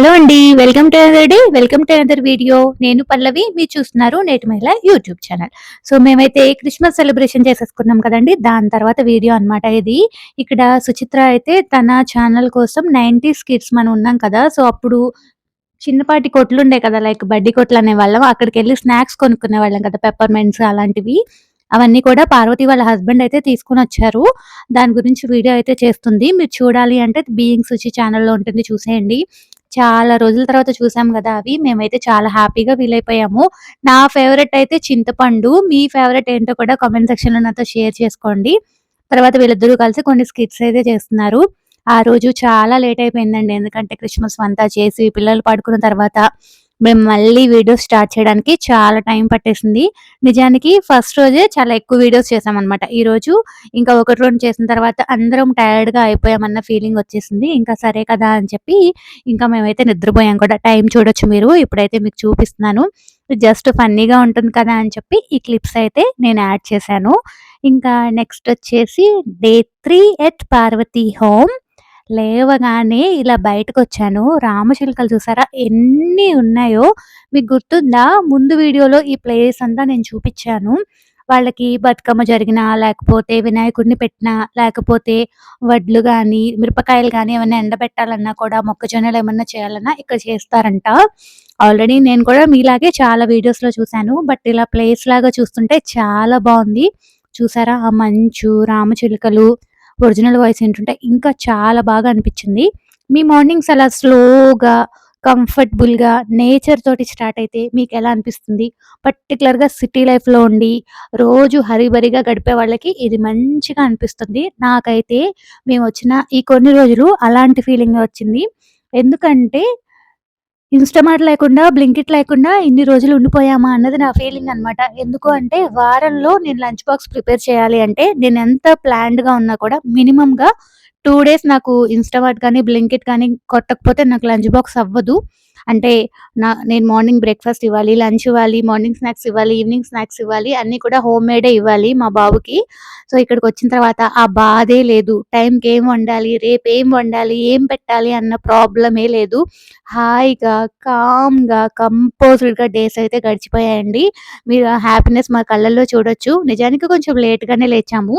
Hello అండి welcome to another day welcome to another video నేను పల్లవి మీరు చూస్తున్నారు నేటి మహిళ యూట్యూబ్ ఛానల్. సో మేమైతే క్రిస్మస్ సెలబ్రేషన్ చేసేసుకున్నాం కదండి. దాని తర్వాత వీడియో అన్నమాట ఇది. ఇక్కడ సుచిత్ర అయితే తన ఛానల్ కోసం నైంటీస్ కిడ్స్ మనం ఉన్నాం కదా. సో అప్పుడు చిన్నపాటి కొట్లు ఉండే కదా లైక్ బడ్డీ కొట్లు అనేవాళ్ళం అక్కడికి వెళ్ళి స్నాక్స్ కొనుక్కునే వాళ్ళం కదా పెప్పర్మెంట్స్ అలాంటివి. అవన్నీ కూడా పార్వతి వాళ్ళ హస్బెండ్ అయితే తీసుకొని వచ్చారు. దాని గురించి వీడియో అయితే చేస్తుంది. మీరు చూడాలి అంటే బీయింగ్ సుచి ఛానల్లో ఉంటుంది చూసేయండి. చాలా రోజుల తర్వాత చూసాం కదా అవి. మేమైతే చాలా హ్యాపీగా ఫీల్ అయిపోయాము నా ఫేవరెట్ అయితే చింతపండు. మీ ఫేవరెట్ ఏంటో కూడా కామెంట్ సెక్షన్లో నాతో షేర్ చేసుకోండి. తర్వాత వీళ్ళిద్దరూ కలిసి కొన్ని స్కిట్స్ అయితే చేస్తున్నారు. ఆ రోజు చాలా లేట్ అయిపోయిందండి. ఎందుకంటే క్రిస్మస్ అంతా చేసి పిల్లలు పడుకున్న తర్వాత మేము మళ్ళీ వీడియోస్ స్టార్ట్ చేయడానికి చాలా టైం పట్టేసింది. నిజానికి ఫస్ట్ రోజే చాలా ఎక్కువ వీడియోస్ చేసామన్నమాట ఈ రోజు ఇంకా ఒకటి రెండు చేసిన తర్వాత అందరం టైర్డ్గా అయిపోయామన్న ఫీలింగ్ వచ్చేసింది. ఇంకా సరే కదా అని చెప్పి ఇంకా మేమైతే నిద్రపోయాం కూడా. టైం చూడొచ్చు మీరు. ఇప్పుడైతే మీకు చూపిస్తున్నాను. జస్ట్ ఫన్నీగా ఉంటుంది కదా అని చెప్పి ఈ క్లిప్స్ అయితే నేను యాడ్ చేశాను. ఇంకా నెక్స్ట్ వచ్చేసి day three at Parvathi home లేవగానే ఇలా బయటకు వచ్చాను రామచిలుకలు చూసారా ఎన్ని ఉన్నాయో మీకు గుర్తుందా? ముందు వీడియోలో ఈ ప్లేస్ అంతా నేను చూపించాను వాళ్ళకి బతుకమ్మ జరిగినా, లేకపోతే వినాయకుడిని పెట్టినా, లేకపోతే వడ్లు కానీ మిరపకాయలు కానీ ఏమైనా ఎండబెట్టాలన్నా కూడా మొక్కజొన్నలు ఏమన్నా చేయాలన్నా ఇక్కడ చేస్తారంట. ఆల్రెడీ నేను కూడా మీలాగే చాలా వీడియోస్‌లో చూసాను. బట్ ఇలా ప్లేస్ లాగా చూస్తుంటే చాలా బాగుంది చూసారా? ఆ మంచు, రామచిలుకలు ఒరిజినల్ వాయిస్ ఏంటంటే ఇంకా చాలా బాగా అనిపించింది. మీ మార్నింగ్స్ అలా స్లోగా, కంఫర్టబుల్‌గా నేచర్ తోటి స్టార్ట్ అయితే మీకు ఎలా అనిపిస్తుంది? పర్టికులర్గా సిటీ లైఫ్‌లో ఉండి రోజు హరిబరిగా గడిపే వాళ్ళకి ఇది మంచిగా అనిపిస్తుంది. నాకైతే మేము వచ్చిన ఈ కొన్ని రోజులు అలాంటి ఫీలింగ్ వచ్చింది. ఎందుకంటే ఇన్‌స్టామార్ట్ లేకుండా, బ్లింకిట్ లేకుండా ఇన్ని రోజులు ఉండిపోయామా అన్నది నా ఫీలింగ్ అనమాట. ఎందుకు అంటే వారంలో నేను లంచ్ బాక్స్ ప్రిపేర్ చేయాలి అంటే నేను ఎంత ప్లాన్డ్‌గా ఉన్నా కూడా మినిమంగా టూ డేస్ నాకు ఇన్‌స్టామార్ట్ కానీ, బ్లింకిట్ కానీ కొట్టకపోతే నాకు లంచ్ బాక్స్ అవ్వదు. అంటే నా నేను మార్నింగ్ బ్రేక్‌ఫాస్ట్ ఇవ్వాలి, లంచ్ ఇవ్వాలి, మార్నింగ్ స్నాక్స్ ఇవ్వాలి, ఈవినింగ్ స్నాక్స్ ఇవ్వాలి. అన్నీ కూడా హోమ్ మేడే ఇవ్వాలి మా బాబుకి. సో, ఇక్కడికొచ్చిన తర్వాత ఆ బాధే లేదు. టైంకి ఏం వండాలి, రేపు ఏం వండాలి, ఏం పెట్టాలి అన్న ప్రాబ్లమే లేదు. హాయిగా, కామ్‌గా, కంపోజ్డ్‌గా డేస్ అయితే గడిచిపోయాయండి. మీరు ఆ హ్యాపీనెస్ మా కళ్ళల్లో చూడొచ్చు. నిజానికి కొంచెం లేట్‌గానే లేచాము.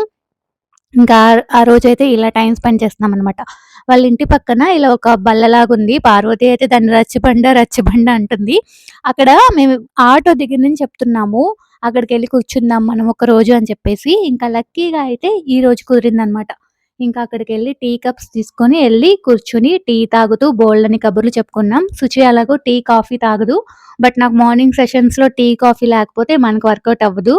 ఇంకా ఆ రోజైతే ఇలా టైం స్పెండ్ చేస్తున్నాం అనమాట వాళ్ళ ఇంటి పక్కన ఇలా ఒక బల్లలాగుంది. పార్వతి అయితే దాన్ని రచ్చబండ, రచ్చబండ అంటుంది. అక్కడ మేము ఆటో దగ్గర నుంచి చెప్తున్నాము. అక్కడికెళ్ళి కూర్చుందాం మనం ఒక రోజు అని చెప్పేసి. ఇంకా లక్కీగా అయితే ఈ రోజు కుదిరిందనమాట. ఇంకా అక్కడికి వెళ్ళి టీ కప్స్ తీసుకొని వెళ్ళి కూర్చొని టీ తాగుతూ బోల్డ్ అని కబుర్లు చెప్పుకున్నాం. సుచి అలాగో టీ, కాఫీ తాగదు. బట్ నాకు మార్నింగ్ సెషన్స్‌లో టీ, కాఫీ లేకపోతే మనకు వర్కౌట్ అవ్వదు.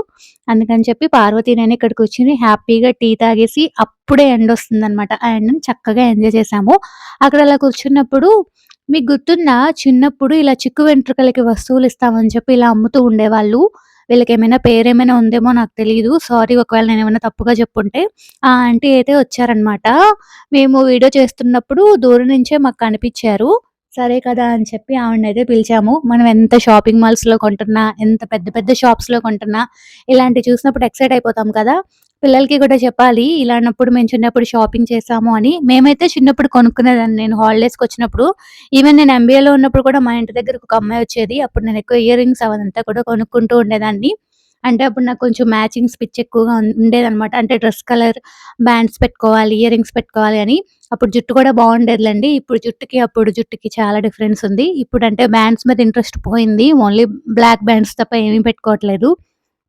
అందుకని చెప్పి పార్వతి, నేను ఇక్కడ కూర్చొని హ్యాపీగా టీ తాగేసి అప్పుడే ఎండ్ వస్తుంది అనమాట ఆ ఎండని చక్కగా ఎంజాయ్ చేసాము అక్కడ అలా కూర్చున్నప్పుడు మీకు గుర్తుందా? చిన్నప్పుడు ఇలా చిక్కు వెంట్రుకలకి వస్తువులు ఇస్తామని చెప్పి ఇలా అమ్ముతూ ఉండేవాళ్ళు. వీళ్ళకి ఏమైనా పేరేమైనా ఉందేమో నాకు తెలియదు సారీ ఒకవేళ నేను ఏమైనా తప్పుగా చెప్పుంటే. ఆ ఆంటీ అయితే వచ్చారనమాట. మేము వీడియో చేస్తున్నప్పుడు దూరం నుంచే మాకు కనిపించారు సరే కదా అని చెప్పి ఆవిడనైతే పిలిచాము. మనం ఎంత షాపింగ్ మాల్స్‌లో కొంటున్నా, ఎంత పెద్ద పెద్ద షాప్స్‌లో కొంటున్నా ఇలాంటివి చూసినప్పుడు ఎక్సైట్ అయిపోతాం కదా! పిల్లలకి కూడా చెప్పాలి. ఇలానప్పుడు మేము చిన్నప్పుడు షాపింగ్ చేశాము అని. మేమైతే చిన్నప్పుడు కొనుక్కునేదాన్ని నేను హాలిడేస్‌కొచ్చినప్పుడు. ఈవెన్ నేను ఎంబీఏలో ఉన్నప్పుడు కూడా మా ఇంటి దగ్గర ఒక అమ్మాయి వచ్చేది. అప్పుడు నేను ఎక్కువ ఇయర్ రింగ్స్ అవంతా కూడా కొనుక్కుంటూ ఉండేదాన్ని. అంటే అప్పుడు నాకు కొంచెం మ్యాచింగ్ స్పిచ్ ఎక్కువగా ఉండేదన్నమాట అంటే డ్రెస్ కలర్ బ్యాండ్స్ పెట్టుకోవాలి, ఇయర్ రింగ్స్ పెట్టుకోవాలి అని. అప్పుడు జుట్టు కూడా బాగుండేదిలేండి ఇప్పుడు జుట్టుకి, అప్పుడు జుట్టుకి చాలా డిఫరెన్స్ ఉంది. ఇప్పుడు అంటే బ్యాండ్స్ మీద ఇంట్రెస్ట్ పోయింది. ఓన్లీ బ్లాక్ బ్యాండ్స్ తప్ప ఏమీ పెట్టుకోవట్లేదు.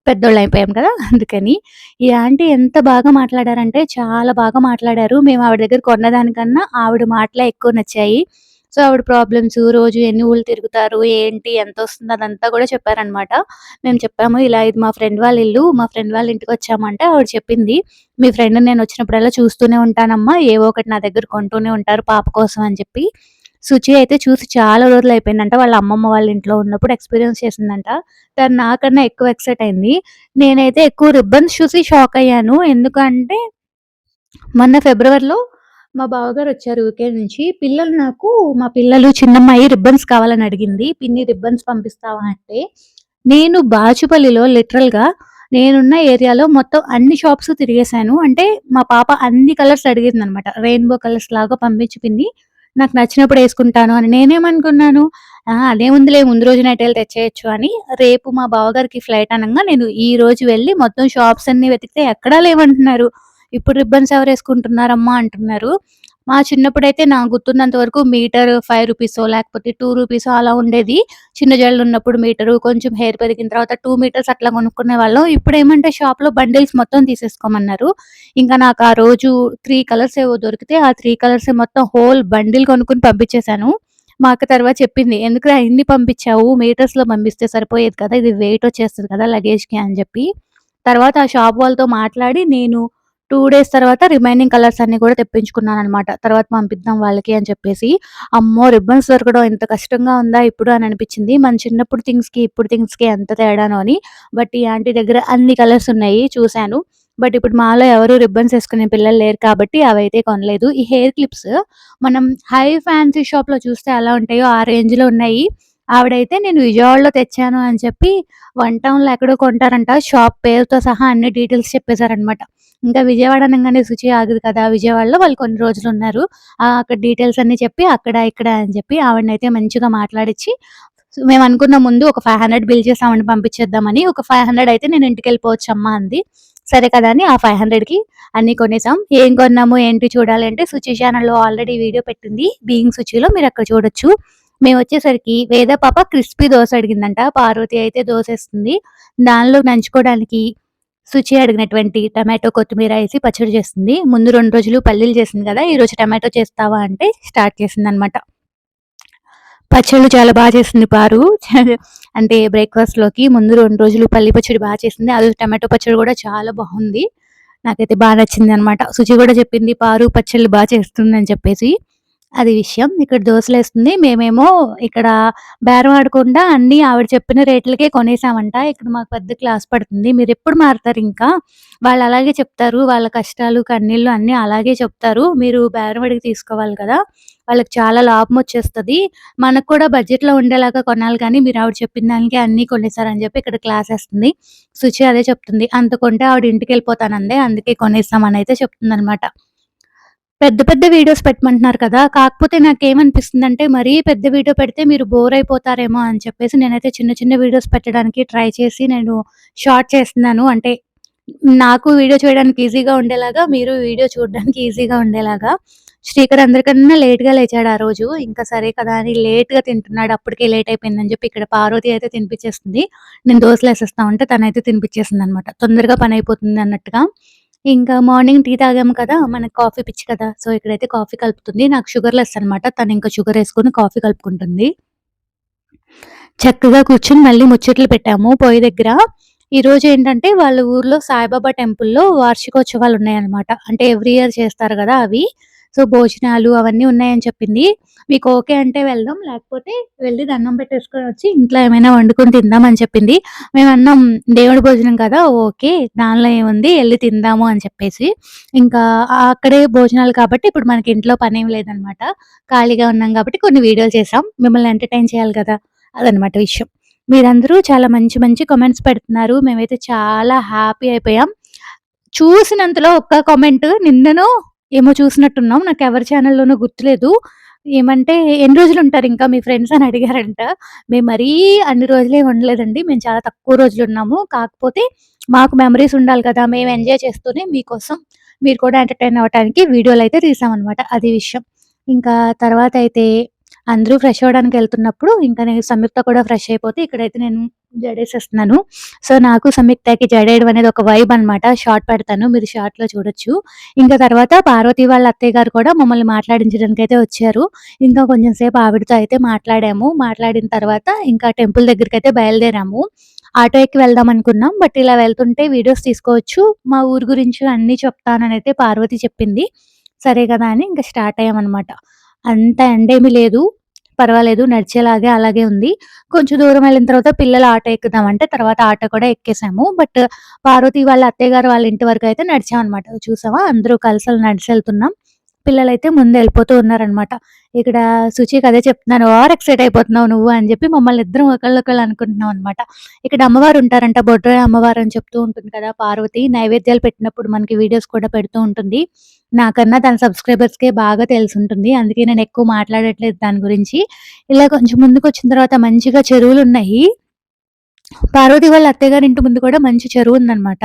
పెద్దోళ్ళయిపోయాం కదా! అందుకని. ఈ ఆంటీ ఎంత బాగా మాట్లాడారంటే చాలా బాగా మాట్లాడారు. మేము ఆవిడ దగ్గర కొన్నదానికన్నా ఆవిడ మాటలే ఎక్కువ నచ్చాయి. సో, ఆవిడ ప్రాబ్లమ్స్, రోజు ఎన్ని ఊళ్ళు తిరుగుతారు, ఏంటి, ఎంత వస్తుంది అదంతా కూడా చెప్పారనమాట. మేము చెప్పాము ఇలా ఇది మా ఫ్రెండ్ వాళ్ళ ఇల్లు. మా ఫ్రెండ్ వాళ్ళ ఇంటికి వచ్చామంటే ఆవిడ చెప్పింది. మీ ఫ్రెండ్ నేను వచ్చినప్పుడల్లా చూస్తూనే ఉంటానమ్మా. ఏవో ఒకటి నా దగ్గర కొంటూనే ఉంటారు పాప కోసం అని చెప్పి. సుచి అయితే చూసి చాలా రోజులు అయిపోయిందంట వాళ్ళ అమ్మమ్మ వాళ్ళ ఇంట్లో ఉన్నప్పుడు ఎక్స్‌పీరియన్స్ చేసిందంట. తను నాకన్నా ఎక్కువ ఎక్సైట్ అయింది. నేనైతే ఎక్కువ రిబ్బన్స్ చూసి షాక్ అయ్యాను. ఎందుకంటే మొన్న ఫిబ్రవరిలో మా బావగారు వచ్చారు ఊకే నుంచి. పిల్లలు నాకు మా పిల్లలు చిన్నమ్మాయి రిబ్బన్స్ కావాలని అడిగింది. పిన్ని రిబ్బన్స్ పంపిస్తావా అంటే, నేను బాచుపల్లిలో లిటరల్‌గా నేనున్న ఏరియాలో మొత్తం అన్ని షాప్స్ తిరిగేసాను. అంటే మా పాప అన్ని కలర్స్ అడిగిందనమాట. రెయిన్‌బో కలర్స్ లాగా పంపించి పిన్ని నాకు నచ్చినప్పుడు వేసుకుంటాను అని నేనేమనుకున్నాను అదేముందిలే ముందు రోజు నైట్ వెళ్ళి తెచ్చేయచ్చు అని రేపు మా బావగారికి ఫ్లైట్ అనగా నేను ఈ రోజు వెళ్ళి మొత్తం షాప్స్ అన్ని వెతికితే ఎక్కడా లేవంటున్నారు. ఇప్పుడు రిబ్బన్స్ ఎవరు వేసుకుంటున్నారమ్మా? అంటున్నారు. మా చిన్నప్పుడైతే నాకు గుర్తున్నంత వరకు మీటర్ ఫైవ్ రూపీసో లేకపోతే టూ రూపీసో అలా ఉండేది. చిన్న జళ్ళు ఉన్నప్పుడు మీటరు కొంచెం హెయిర్ పెరిగిన తర్వాత టూ మీటర్స్ అట్లా కొనుక్కునే వాళ్ళం. ఇప్పుడు ఏమంటే షాప్లో బండిల్స్ మొత్తం తీసేసుకోమన్నారు. ఇంకా నాకు ఆ రోజు త్రీ కలర్స్ ఏవో దొరికితే ఆ త్రీ కలర్స్ మొత్తం హోల్ బండిల్ కొనుక్కుని పంపించేశాను. మా అక్క తర్వాత చెప్పింది ఎందుకు ఇన్ని పంపించావు? మీటర్స్లో పంపిస్తే సరిపోయేది కదా ఇది వెయిట్ వచ్చేస్తుంది కదా లగేజ్కి అని చెప్పి. తర్వాత ఆ షాప్ వాళ్ళతో మాట్లాడి నేను టూ డేస్ తర్వాత రిమైనింగ్ కలర్స్ అన్ని కూడా తెప్పించుకున్నాను అనమాట తర్వాత పంపిద్దాం వాళ్ళకి అని చెప్పేసి. అమ్మో రిబ్బన్స్ దొరకడం ఎంత కష్టంగా ఉందా ఇప్పుడు అని అనిపించింది. మన చిన్నప్పుడు థింగ్స్కి ఇప్పుడు థింగ్స్కి ఎంత తేడానో అని. బట్ ఈ ఆంటీ దగ్గర అన్ని కలర్స్ ఉన్నాయి చూశాను. బట్ ఇప్పుడు మాలో ఎవరు రిబ్బన్స్ వేసుకునే పిల్లలు లేరు కాబట్టి అవైతే కొనలేదు. ఈ హెయిర్ క్లిప్స్ మనం హై ఫ్యాన్సీ షాప్లో చూస్తే ఎలా ఉంటాయో ఆ రేంజ్లో ఉన్నాయి. ఆవిడైతే నేను విజయవాడలో తెచ్చాను అని చెప్పి వన్ టౌన్లో ఎక్కడో కొంటారంట. షాప్ పేరుతో సహా అన్ని డీటెయిల్స్ చెప్పేశారనమాట ఇంకా విజయవాడ అనగానే శుచి ఆగదు కదా. విజయవాడలో వాళ్ళు కొన్ని రోజులు ఉన్నారు. అక్కడ డీటెయిల్స్ అన్ని చెప్పి అక్కడ ఇక్కడ అని చెప్పి ఆవిడనైతే మంచిగా మాట్లాడించి మేము అనుకున్న ముందు ఒక ఫైవ్ హండ్రెడ్ బిల్ చేసి ఆవిడని పంపించేద్దామని ఒక ఫైవ్ హండ్రెడ్ అయితే నేను ఇంటికి వెళ్ళిపోవచ్చు అమ్మ అంది. సరే కదా అని ఆ ఫైవ్ హండ్రెడ్కి అన్ని కొనేసాం. ఏం కొన్నాము ఏంటి చూడాలి అంటే సుచి ఛానల్లో ఆల్రెడీ వీడియో పెట్టింది. బీయింగ్ సుచిలో మీరు అక్కడ చూడొచ్చు. మేము వచ్చేసరికి వేద పాప క్రిస్పీ దోశ అడిగిందంట. పార్వతి అయితే దోశ వేస్తుంది. దానిలో నంచుకోవడానికి శుచి అడిగినటువంటి టమాటో కొత్తిమీర వేసి పచ్చడి చేస్తుంది. ముందు రెండు రోజులు పల్లీలు చేసింది కదా ఈ రోజు టమాటో చేస్తావా అంటే స్టార్ట్ చేసింది అనమాట పచ్చళ్ళు చాలా బాగా చేసింది పారు. అంటే బ్రేక్ఫాస్ట్లోకి ముందు రెండు రోజులు పల్లి పచ్చడి బాగా చేసింది. అది టమాటో పచ్చడి కూడా చాలా బాగుంది. నాకైతే బాగా నచ్చింది అనమాట శుచి కూడా చెప్పింది పారు పచ్చళ్ళు బాగా చేస్తుంది అని చెప్పేసి. అది విషయం. ఇక్కడ దోసలేస్తుంది. మేమేమో ఇక్కడ బేరం ఆడకుండా అన్ని ఆవిడ చెప్పిన రేట్లకే కొనేసామంట. ఇక్కడ మాకు పెద్ద క్లాస్ పడుతుంది. మీరు ఎప్పుడు మారుతారు ఇంకా వాళ్ళు అలాగే చెప్తారు. వాళ్ళ కష్టాలు, కన్నీళ్ళు అన్నీ అలాగే చెప్తారు. మీరు బేరం అడిగి తీసుకోవాలి కదా! వాళ్ళకి చాలా లాభం వచ్చేస్తది. మనకు కూడా బడ్జెట్‌లో ఉండేలాగా కొనాలి కానీ మీరు ఆవిడ చెప్పిన దానికే అన్నీ కొనేసారని చెప్పి ఇక్కడ క్లాస్ వేస్తుంది సుచి అదే చెప్తుంది. అంత కొంటే ఆవిడ ఇంటికెళ్ళిపోతానంది. అందుకే కొనేస్తామని అయితే చెప్తుంది అనమాట పెద్ద పెద్ద వీడియోస్ పెట్టమంటున్నారు కదా! కాకపోతే నాకేమనిపిస్తుందంటే మరీ పెద్ద వీడియో పెడితే మీరు బోర్ అయిపోతారేమో అని చెప్పేసి నేనైతే చిన్న చిన్న వీడియోస్ పెట్టడానికి ట్రై చేసి నేను షార్ట్ చేస్తున్నాను. అంటే నాకు వీడియో చేయడానికి ఈజీగా ఉండేలాగా, మీరు వీడియో చూడడానికి ఈజీగా ఉండేలాగా. శ్రీకర్ అందరికన్నా లేట్‌గా లేచాడు ఆ రోజు. ఇంకా సరే కదా అని లేట్‌గా తింటున్నాడు. అప్పటికే లేట్ అయిపోయిందని చెప్పి ఇక్కడ పార్వతి అయితే తినిపించేస్తుంది. నేను దోశలు వేసేస్తా ఉంటే తనైతే తినిపించేసిందనమాట. తొందరగా పని అయిపోతుంది అన్నట్టుగా. ఇంకా మార్నింగ్ టీ తాగాము కదా! మనకు కాఫీ పిచ్చి కదా! సో, ఇక్కడైతే కాఫీ కలుపుతుంది. నాకు షుగర్ లెస్ అనమాట. తను ఇంకా షుగర్ వేసుకొని కాఫీ కలుపుకుంటుంది. చక్కగా కూర్చొని మళ్ళీ ముచ్చట్లు పెట్టాము పొయ్యి దగ్గర. ఈరోజు ఏంటంటే వాళ్ళ ఊర్లో సాయిబాబా టెంపుల్‌లో వార్షికోత్సవాలు ఉన్నాయన్నమాట. అంటే ఎవ్రీ ఇయర్ చేస్తారు కదా! అవి. సో, భోజనాలు అవన్నీ ఉన్నాయని చెప్పింది. మీకు ఓకే అంటే వెళ్దాం. లేకపోతే వెళ్ళి దండం పెట్టేసుకొని వచ్చి ఇంట్లో ఏమైనా వండుకొని తిందాం అని చెప్పింది. మేమన్నాం దేవుడి భోజనం కదా! ఓకే. దానిలో ఏముంది వెళ్ళి తిందాము అని చెప్పేసి. ఇంకా అక్కడే భోజనాలు కాబట్టి ఇప్పుడు మనకి ఇంట్లో పని ఏం లేదనమాట. ఖాళీగా ఉన్నాం కాబట్టి కొన్ని వీడియోలు చేసాం. మిమ్మల్ని ఎంటర్‌టైన్ చేయాలి కదా! అదనమాట విషయం. మీరందరూ చాలా మంచి మంచి కామెంట్స్ పెడుతున్నారు. మేమైతే చాలా హ్యాపీ అయిపోయాం. చూసినంతలో ఒక్క కామెంట్ నిన్నను ఏమో చూసినట్టున్నాం. నాకు ఎవరి ఛానల్లోనూ గుర్తులేదు. ఏమంటే "ఎన్ని రోజులు ఉంటారు ఇంకా మీ ఫ్రెండ్స్" అని అడిగారంట. మేము మరీ అన్ని రోజులే ఉండలేదండి. మేము చాలా తక్కువ రోజులు ఉన్నాము కాకపోతే మాకు మెమరీస్ ఉండాలి కదా! మేము ఎంజాయ్ చేస్తూనే మీకోసం మీరు కూడా ఎంటర్‌టైన్ అవ్వటానికి వీడియోలయితే తీసామన్నమాట అది విషయం. ఇంకా తర్వాత అయితే అందరూ ఫ్రెష్ అవ్వడానికి వెళ్తున్నప్పుడు ఇంకా నేను సంయుక్త కూడా ఫ్రెష్ అయిపోతే ఇక్కడైతే నేను జడేసేస్తున్నాను. సో, నాకు సంయుక్తకి జడేయడం అనేది ఒక వైబ్ అనమాట. షార్ట్ పెడతాను. మీరు షార్ట్‌లో చూడొచ్చు. ఇంకా తర్వాత పార్వతి వాళ్ళ అత్తయ్య గారు కూడా మమ్మల్ని మాట్లాడించడానికి అయితే వచ్చారు. ఇంకా కొంచెం సేపు ఆవిడతో అయితే మాట్లాడాము. మాట్లాడిన తర్వాత ఇంకా టెంపుల్ దగ్గరికి అయితే బయలుదేరాము. ఆటో ఎక్కి వెళ్దాం అనుకున్నాం. బట్ ఇలా వెళ్తుంటే వీడియోస్ తీసుకోవచ్చు. మా ఊరు గురించి అన్నీ అయితే పార్వతి చెప్పింది. సరే కదా! అని ఇంకా స్టార్ట్ అయ్యామన్నమాట అంత ఎండేమీ లేదు. పర్వాలేదు నడిచేలాగే అలాగే ఉంది. కొంచెం దూరం వెళ్ళిన తర్వాత పిల్లలు ఆటో ఎక్కుదామంటే తర్వాత ఆటో కూడా ఎక్కేసాము. బట్ పార్వతి వాళ్ళ అత్తయ్య గారు వాళ్ళ ఇంటి వరకు అయితే నడిచామన్నమాట చూసావా అందరూ కలిసి నడిచెళ్తున్నాం. పిల్లలైతే ముందు వెళ్ళిపోతూ ఉన్నారనమాట. ఇక్కడ సుచికి అదే చెప్తున్నాను. ఓవర్ ఎక్సైట్ అయిపోతున్నావు నువ్వు అని చెప్పి మమ్మల్ని ఇద్దరం ఒకళ్ళొకళ్ళు అనుకుంటున్నాం అనమాట. ఇక్కడ అమ్మవారు ఉంటారంట. బొడ్రాయి అమ్మవారు అని చెప్తూ ఉంటుంది కదా! పార్వతి నైవేద్యాలు పెట్టినప్పుడు మనకి వీడియోస్ కూడా పెడుతూ ఉంటుంది. నాకన్నా తన సబ్స్క్రైబర్స్‌కే బాగా తెలిసుంటుంది. అందుకే నేను ఎక్కువ మాట్లాడట్లేదు దాని గురించి. ఇలా కొంచెం ముందుకు వచ్చిన తర్వాత మంచిగా చెరువులు ఉన్నాయి పార్వతి వాళ్ళ అత్తయ్య గారి ఇంటి ముందు కూడా మంచి చెరువు ఉందనమాట.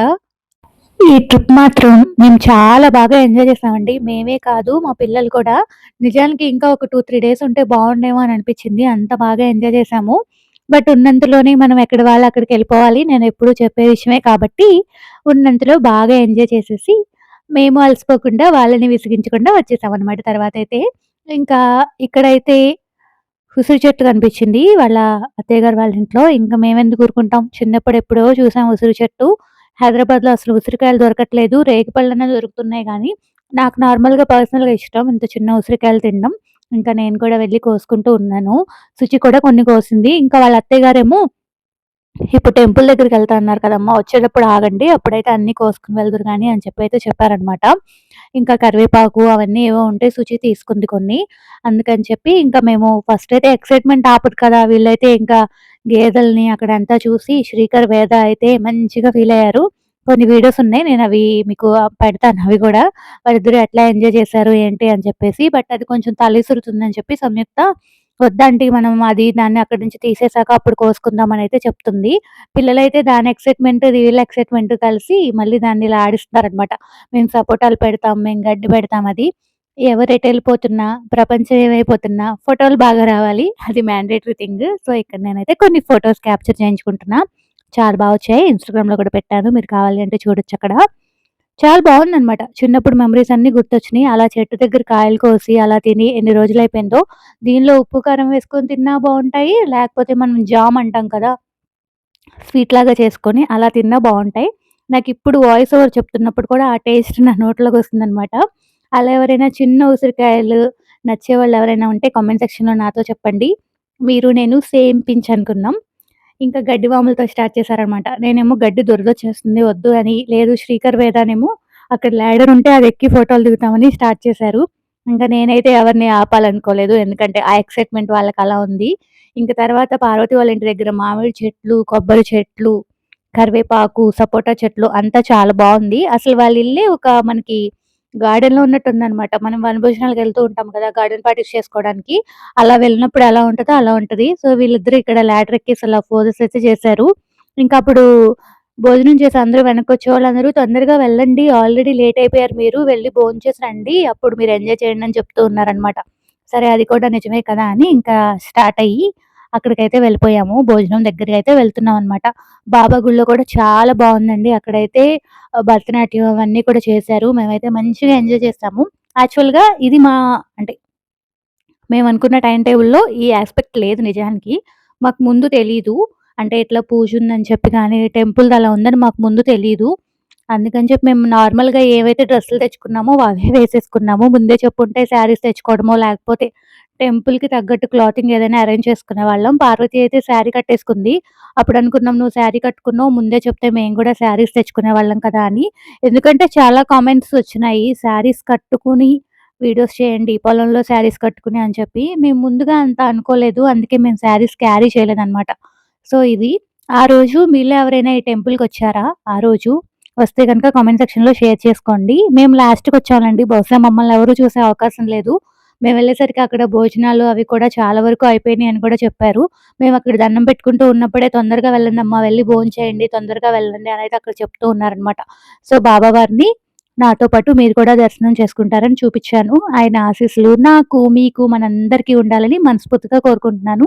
ఈ ట్రిప్ మాత్రం మేము చాలా బాగా ఎంజాయ్ చేసామండి. మేమే కాదు మా పిల్లలు కూడా. నిజానికి ఇంకా ఒక 2, 3 డేస్ ఉంటే బాగుండేమో అని అనిపించింది. అంత బాగా ఎంజాయ్ చేసాము. బట్ ఉన్నంతలోనే మనం ఎక్కడ వాళ్ళు అక్కడికెళ్ళిపోవాలి. నేను ఎప్పుడూ చెప్పే విషయమే కాబట్టి ఉన్నంతలో బాగా ఎంజాయ్ చేసేసి మేము అలసిపోకుండా వాళ్ళని విసిగించకుండా వచ్చేసామన్నమాట తర్వాత అయితే ఇంకా ఇక్కడైతే ఉసిరి చెట్టు కనిపించింది. వాళ్ళ అత్తయ్య గారు వాళ్ళ ఇంట్లో. ఇంకా మేమెందుకు ఊరుకుంటాం. చిన్నప్పుడు ఎప్పుడో చూసాం ఉసిరి చెట్టు. హైదరాబాద్‌లో అసలు ఉసిరికాయలు దొరకట్లేదు. రేగిపళ్ళన్నా దొరుకుతున్నాయి కానీ నాకు నార్మల్‌గా పర్సనల్‌గా ఇష్టం ఇంత చిన్న ఉసిరికాయలు తినడం. ఇంకా నేను కూడా వెళ్ళి కోసుకుంటూ ఉన్నాను. శుచి కూడా కొన్ని కోసింది. ఇంకా వాళ్ళ అత్తయ్య గారేమో ఇప్పుడు టెంపుల్ దగ్గరికి వెళ్తా అన్నారు కదమ్మా! వచ్చేటప్పుడు ఆగండి. అప్పుడైతే అన్ని కోసుకుని వెళ్దురు కానీ అని చెప్పి అయితే చెప్పారనమాట. ఇంకా కరివేపాకు అవన్నీ ఏవో ఉంటే శుచి తీసుకుంది కొన్ని. అందుకని చెప్పి ఇంకా మేము ఫస్ట్ అయితే ఎక్సైట్‌మెంట్ ఆపదు కదా! వీళ్ళైతే ఇంకా గేదెలని అక్కడంతా చూసి శ్రీకర్, వేద అయితే మంచిగా ఫీల్ అయ్యారు కొన్ని వీడియోస్ ఉన్నాయి. నేను అవి మీకు పెడతాను అవి కూడా వాళ్ళిద్దరు ఎట్లా ఎంజాయ్ చేశారు ఏంటి అని చెప్పేసి. బట్ అది కొంచెం తలిసురుతుందని చెప్పి సంయుక్త వద్దంటే మనం అది దాన్ని అక్కడి నుంచి తీసేసాక అప్పుడు కోసుకుందాం అయితే చెప్తుంది. పిల్లలైతే దాని ఎక్సైట్‌మెంట్, వీళ్ళ ఎక్సైట్‌మెంట్ కలిసి మళ్ళీ దాన్ని ఇలా ఆడిస్తున్నారనమాట. మేము సపోటాలు పెడతాం, మేము గడ్డి పెడతాం అది. ఎవరు వెళ్ళిపోతున్నా ప్రపంచం ఏమైపోతున్నా ఫోటోలు బాగా రావాలి. అది మ్యాండేటరీ థింగ్. సో, ఇక్కడ నేనైతే కొన్ని ఫొటోస్ క్యాప్చర్ చేయించుకుంటున్నా. చాలా బాగా వచ్చాయి. ఇన్‌స్టాగ్రామ్‌లో కూడా పెట్టాను. మీరు కావాలి అంటే చూడొచ్చక్కడ. చాలా బాగుందనమాట చిన్నప్పుడు మెమరీస్ అన్నీ గుర్తొచ్చినాయి అలా చెట్టు దగ్గర కాయలు కోసి, అలా తిని ఎన్ని రోజులు అయిపోయిందో దీనిలో ఉప్పు, కారం వేసుకొని తిన్నా బాగుంటాయి లేకపోతే మనం జామ్ అంటాం కదా! స్వీట్ లాగా చేసుకొని అలా తిన్నా బాగుంటాయి నాకు ఇప్పుడు వాయిస్ ఓవర్ చెప్తున్నప్పుడు కూడా ఆ టేస్ట్ నా నోట్లోకి వస్తుందనమాట అలా ఎవరైనా చిన్న ఉసిరికాయలు నచ్చే వాళ్ళు ఎవరైనా ఉంటే కామెంట్ సెక్షన్‌లో నాతో చెప్పండి. మీరు నేను సేమ్ పించ్ అనుకున్నాం ఇంకా గడ్డి వాములతో స్టార్ట్ చేశారనమాట. నేనేమో గడ్డి దొరదొచ్చేస్తుంది వద్దు అని, లేదు శ్రీకర్, వేదానేమో అక్కడ ల్యాడర్ ఉంటే అది ఎక్కి ఫోటోలు దిగుతామని స్టార్ట్ చేశారు. ఇంకా నేనైతే ఎవరిని ఆపాలనుకోలేదు. ఎందుకంటే ఆ ఎక్సైట్‌మెంట్ వాళ్ళకి అలా ఉంది. ఇంక తర్వాత పార్వతి వాళ్ళ ఇంటి దగ్గర మామిడి చెట్లు, కొబ్బరి చెట్లు, కరివేపాకు, సపోటా చెట్లు అంతా చాలా బాగుంది అసలు వాళ్ళ ఇల్లే ఒక మనకి గార్డెన్‌లో ఉన్నట్టుందనమాట. మనం వనభోజనాలకెళ్తూ ఉంటాం కదా! గార్డెన్ పార్టీస్ చేసుకోవడానికి. అలా వెళ్ళినప్పుడు ఎలా ఉంటదో అలా ఉంటది. సో, వీళ్ళిద్దరూ ఇక్కడ ల్యాటర్ ఎక్కేసి అలా ఫోజెస్ అయితే చేశారు. ఇంకా అప్పుడు భోజనం చేసి అందరూ వెనక్కొచ్చేవాళ్ళందరూ తొందరగా వెళ్ళండి. ఆల్రెడీ లేట్ అయిపోయారు మీరు. వెళ్ళి భోంచేసి రండి. అప్పుడు మీరు ఎంజాయ్ చేయండి అని చెప్తూ ఉన్నారనమాట. సరే అది కూడా నిజమే కదా! అని ఇంకా స్టార్ట్ అయ్యి అక్కడికైతే వెళ్ళిపోయాము. భోజనం దగ్గరకైతే వెళ్తున్నాం అనమాట బాబా గుళ్ళో కూడా చాలా బాగుందండి అక్కడైతే భరతనాట్యం అవన్నీ కూడా చేశారు. మేమైతే మంచిగా ఎంజాయ్ చేస్తాము యాక్చువల్‌గా ఇది మా అంటే మేము అనుకున్న టైం టేబుల్‌లో ఈ ఆస్పెక్ట్ లేదు నిజానికి. మాకు ముందు తెలీదు. అంటే ఇట్లా పూజుందని చెప్పి కానీ టెంపుల్‌ది అలా ఉందని మాకు ముందు తెలీదు. అందుకని చెప్పి మేము నార్మల్‌గా ఏవైతే డ్రెస్సులు తెచ్చుకున్నామో అవే వేసేసుకున్నాము. ముందే చెప్పుంటే శారీస్ తెచ్చుకోవడమో, లేకపోతే టెంపుల్‌కి తగ్గట్టు క్లాతింగ్ ఏదైనా అరేంజ్ చేసుకునే వాళ్ళం పార్వతి అయితే శారీ కట్టేసుకుంది. అప్పుడు అనుకున్నాం నువ్వు శారీ కట్టుకున్నావు. ముందే చెప్తే మేము కూడా శారీస్ తెచ్చుకునేవాళ్ళం కదా! అని. ఎందుకంటే చాలా కామెంట్స్ వచ్చినాయి. శారీస్ కట్టుకొని వీడియోస్ చేయండి. పొలంలో శారీస్ కట్టుకుని అని చెప్పి. మేము ముందుగా అంత అనుకోలేదు. అందుకే మేము శారీస్ క్యారీ చేయలేదన్నమాట సో, ఇది. ఆ రోజు మీలో ఎవరైనా ఈ టెంపుల్‌కొచ్చారా ఆ రోజు? వస్తే గనుక కామెంట్ సెక్షన్‌లో షేర్ చేసుకోండి. మేము లాస్ట్‌కొచ్చామండి. బహుశా మమ్మల్ని ఎవరు చూసే అవకాశం లేదు. మేము వెళ్ళేసరికి అక్కడ భోజనాలు అవి కూడా చాలా వరకు అయిపోయినాయి అని కూడా చెప్పారు. మేము అక్కడ దండం పెట్టుకుంటూ ఉన్నప్పుడే తొందరగా వెళ్ళండి అమ్మ వెళ్ళి భోజనం భోంచేయండి, తొందరగా వెళ్ళండి అనేది అక్కడ చెప్తూ ఉన్నారనమాట. సో, బాబా వారిని నాతో పాటు మీరు కూడా దర్శనం చేసుకుంటారని చూపించాను ఆయన ఆశీస్సులు నాకు, మీకు మనందరికీ ఉండాలని మనస్ఫూర్తిగా కోరుకుంటున్నాను.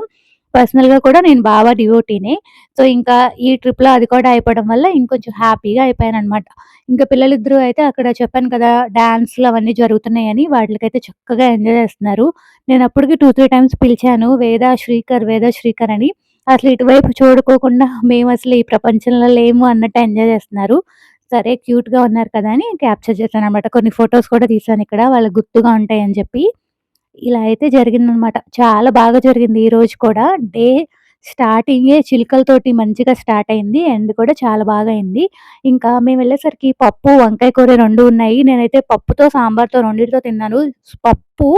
పర్సనల్‌గా కూడా నేను బాబా డివోటీనే. సో, ఇంకా ఈ ట్రిప్‌లో అది కూడా అయిపోవడం వల్ల ఇంకొంచెం హ్యాపీగా అయిపోయాను అనమాట ఇంకా పిల్లలిద్దరూ అయితే అక్కడ చెప్పాను కదా! డాన్స్‌లు అవన్నీ జరుగుతున్నాయని వాటికైతే చక్కగా ఎంజాయ్ చేస్తున్నారు. నేను అప్పటికి 2, 3 టైమ్స్ పిలిచాను. వేద, శ్రీకర్, వేద, శ్రీకర్ అని. అసలు ఇటువైపు చూడుకోకుండా మేము అసలు ఈ ప్రపంచంలో లేము అన్నట్టు ఎంజాయ్ చేస్తున్నారు. సరే క్యూట్‌గా ఉన్నారు కదా! అని క్యాప్చర్ చేశాను అనమాట కొన్ని ఫొటోస్ కూడా తీసాను ఇక్కడ వాళ్ళకి గుర్తుగా ఉంటాయని చెప్పి. ఇలా అయితే జరిగిందనమాట. చాలా బాగా జరిగింది ఈరోజు కూడా. డే స్టార్టింగే చిలుకలతోటి మంచిగా స్టార్ట్ అయింది. ఎండ్ కూడా చాలా బాగా అయింది. ఇంకా మేము వెళ్ళేసరికి పప్పు, వంకాయ కూర రెండు ఉన్నాయి. నేనైతే పప్పుతో, సాంబార్‌తో రెండింటితో తిన్నాను. పప్పు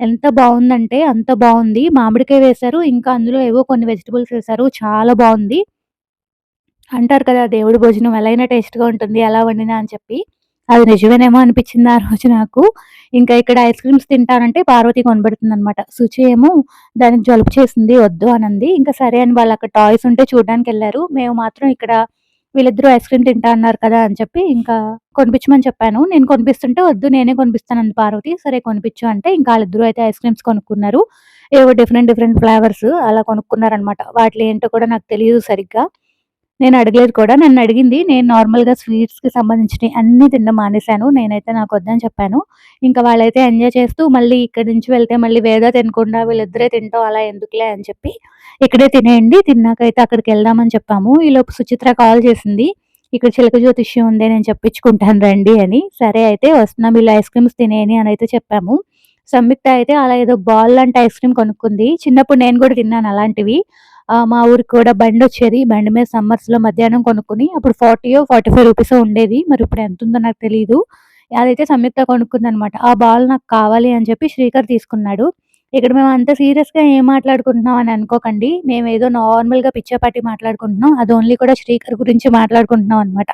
ఎంత బాగుందంటే అంత బాగుంది మామిడికాయ వేశారు. ఇంకా అందులో ఏవో కొన్ని వెజిటబుల్స్ వేశారు. చాలా బాగుంది అంటారు కదా! దేవుడి భోజనం ఎలా అయినా టేస్ట్‌గా ఉంటుంది. ఎలా వండినా అని చెప్పి. అది నిజమేనేమో అనిపించింది ఆ రోజు నాకు. ఇంకా ఇక్కడ ఐస్ క్రీమ్స్ తింటానంటే పార్వతి కొనబెడుతుందనమాట. సుచి ఏమో దానికి జలుబు చేసింది వద్దు అనంది. ఇంకా సరే అని వాళ్ళు అక్కడ టాయ్స్ ఉంటే చూడ్డానికెళ్ళారు. మేము మాత్రం ఇక్కడ వీళ్ళిద్దరూ ఐస్ క్రీమ్ తింటా అన్నారు కదా! అని చెప్పి ఇంకా కొనిపించమని చెప్పాను. నేను కొనిపిస్తుంటే వద్దు నేనే కొనిపిస్తానంది పార్వతి. సరే కొనిపించు అంటే ఇంకా వాళ్ళిద్దరూ అయితే ఐస్ క్రీమ్స్ కొనుక్కున్నారు. ఏవో డిఫరెంట్ డిఫరెంట్ ఫ్లేవర్స్ అలా కొనుక్కున్నారనమాట. వాటిలో ఏంటో కూడా నాకు తెలియదు సరిగ్గా. నేను అడగలేదు కూడా. నన్ను అడిగింది నేను నార్మల్‌గా స్వీట్స్‌కి సంబంధించినవి అన్నీ తినడం మానేశాను. నేనైతే నాకు వద్దని చెప్పాను. ఇంకా వాళ్ళైతే ఎంజాయ్ చేస్తూ మళ్ళీ ఇక్కడి నుంచి వెళ్తే మళ్ళీ వేద తినకుండా వీళ్ళిద్దరే తింటాం అలా ఎందుకులే అని చెప్పి ఇక్కడే తినేయండి. తిన్నాకైతే అక్కడికి వెళ్దామని చెప్పాము. ఈలోపు సుచిత్ర కాల్ చేసింది. ఇక్కడ చిలక జ్యోతిష్యం ఉంది. నేను చెప్పించుకుంటాను రండి అని. సరే అయితే వస్తున్నాం ఇలా ఐస్ క్రీమ్స్ తినేయని అని అయితే చెప్పాము. సంయుక్త అయితే అలా ఏదో బాల్ లాంటి ఐస్ క్రీమ్ కొనుక్కుంది. చిన్నప్పుడు నేను కూడా తిన్నాను అలాంటివి. మా ఊరికి కూడా బండి వచ్చేది బండి మీద సమ్మర్స్‌లో మధ్యాహ్నం కొనుక్కుని అప్పుడు ఫార్టీ ఫార్టీ ఫైవ్ రూపీస్ ఉండేది. మరి ఇప్పుడు ఎంత ఉందో నాకు తెలియదు అదైతే సంయుక్త కొనుక్కుందనమాట. ఆ బాల్ నాకు కావాలి అని చెప్పి శ్రీకర్ తీసుకున్నాడు. ఇక్కడ మేము అంత సీరియస్‌గా ఏం మాట్లాడుకుంటున్నాం అని అనుకోకండి. మేము ఏదో నార్మల్‌గా పిచ్చాపాటి మాట్లాడుకుంటున్నాం. అది ఓన్లీ కూడా శ్రీకర్ గురించి మాట్లాడుకుంటున్నాం అనమాట.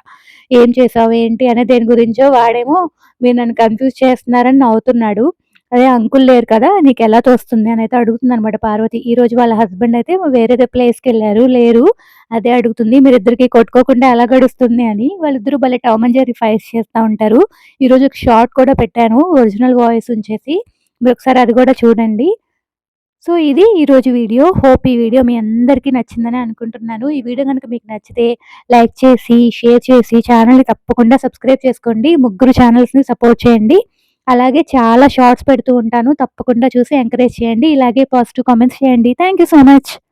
ఏం చేసావు? ఏంటి? అనే దేని గురించో వాడేమో మీరు నన్ను కన్‌ఫ్యూజ్ చేస్తున్నారని నవ్వుతున్నాడు. అదే అంకుల్ లేరు కదా! నీకు ఎలా తోస్తుంది అని అయితే అడుగుతుందనమాట పార్వతి. ఈ రోజు వాళ్ళ హస్బెండ్ అయితే వేరే ప్లేస్‌కెళ్ళారు. లేరు. అదే అడుగుతుంది. మీరిద్దరికి కొట్టుకోకుండా ఎలా గడుస్తుంది అని. వాళ్ళిద్దరూ భలే టామ్ అండ్ జెర్రీ ఫైట్స్ చేస్తూ ఉంటారు. ఈరోజు ఒక షార్ట్ కూడా పెట్టాను. ఒరిజినల్ వాయిస్ ఉంచేసి. మీరు ఒకసారి అది కూడా చూడండి. సో, ఇది ఈరోజు వీడియో. హోప్ ఈ వీడియో మీ అందరికీ నచ్చిందని అనుకుంటున్నాను. ఈ వీడియో కనుక మీకు నచ్చితే లైక్ చేసి, షేర్ చేసి ఛానల్ని తప్పకుండా సబ్స్క్రైబ్ చేసుకోండి. ముగ్గురు ఛానల్స్ని సపోర్ట్ చేయండి. అలాగే చాలా షార్ట్స్ పెడుతూ ఉంటాను. తప్పకుండా చూసి ఎంకరేజ్ చేయండి. ఇలాగే పాజిటివ్ కామెంట్స్ చేయండి. Thank you so much.